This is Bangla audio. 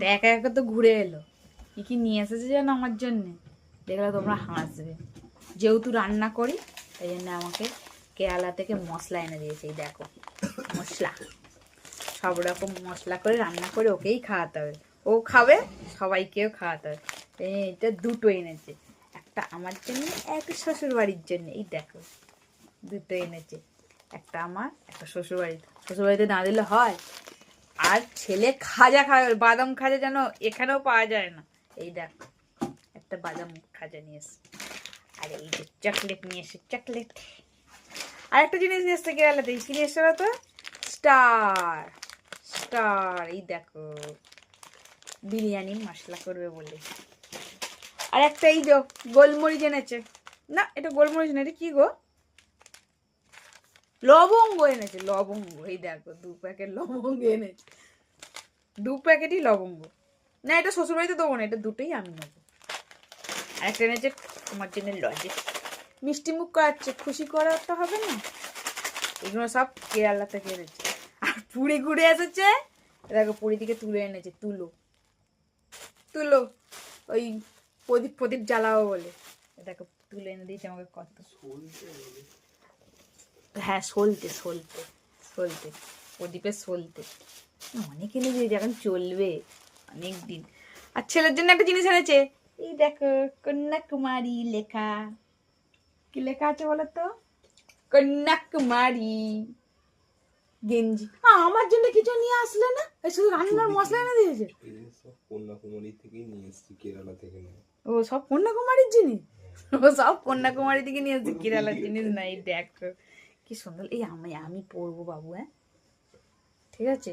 একা একা তো ঘুরে এলো। কি কি নিয়ে এসেছে যেন আমার জন্যে? দেখলে তোমরা হাসবে। যেহেতু রান্না করি, তাই জন্য আমাকে কেরালা থেকে মশলা এনে দিয়েছে, এই দেখো, মশলা। সব রকম মশলা করে রান্না করে ওকেই খাওয়াতে হবে। ও খাবে, সবাইকেও খাওয়াতে হবে। এটা দুটো এনেছে। একটা আমার জন্য, একটা শ্বশুর বাড়ির জন্য। এই দেখো, দুটো এনেছে। একটা আমার, একটা শ্বশুর বাড়িতে শ্বশুর বাড়িতে না দিলে হয়? আর ছেলে খাজা খাবে বাদাম খাজা যেন এখানেও পাওয়া যায় না। এই দেখ, একটা বাদাম খাজা নিয়ে এসে আর এই যে চকলেট নিয়ে এসে চকলেট আর একটা জিনিস নিয়ে এসছে কেরালাতে কি নিয়ে এসছে তো স্টার স্টার এই দেখো। বিরিয়ানি মশলা করবে বলে। আর একটা এই যে গোলমরিচ এনেছে। না, এটা গোলমরিচ না, এটা কি গো? লবঙ্গ এনেছে, লবঙ্গ, এই দেখো, দু প্যাকেট লবঙ্গ এনেছে। দু প্যাকেটই লবঙ্গ। না, এটা শ্বশুরবাড়িতে দেবো না, এটা দুটোই আমি নেব। আর একটা এনেছে তোমার জন্য লজে। মিষ্টি মুখ করাচ্ছে, খুশি করাতে হবে না। এগুলো সব কেরালা থেকে এনেছে। আর পুরী ঘুরে এসেছে, দেখো, পুরী থেকে তুলে এনেছে, তুলো। তুলো, ওই প্রদীপ প্রদীপ জ্বালাবো বলে। দেখো, তুলে এনে দিয়েছে আমাকে কত। হ্যাঁ সলতে সলতে সলতে প্রদীপের সলতে। অনেক এনে দিয়েছে এখন চলবে অনেক দিন আর ছেলের জন্য একটা জিনিস এনেছে। এই দেখো কন্যাকুমারী লেখা। কি লেখা আছে বলো তো? কন্যাকুমারী। গেঞ্জি। আমার জন্য কিছু নিয়ে আসলে না? শুধু রান্নার মশলা এনে দিয়েছে? কন্যাকুমারী থেকেই নিয়ে এসেছি কেরালা থেকে ও সব কন্যাকুমারীর জিনিস? ও সব কন্যাকুমারী থেকে নিয়ে এসেছে কেরালার জিনিস না এই দেখো। কি সুন্দর। এই আমি আমি পরবো বাবু হ্যাঁ? ঠিক আছে?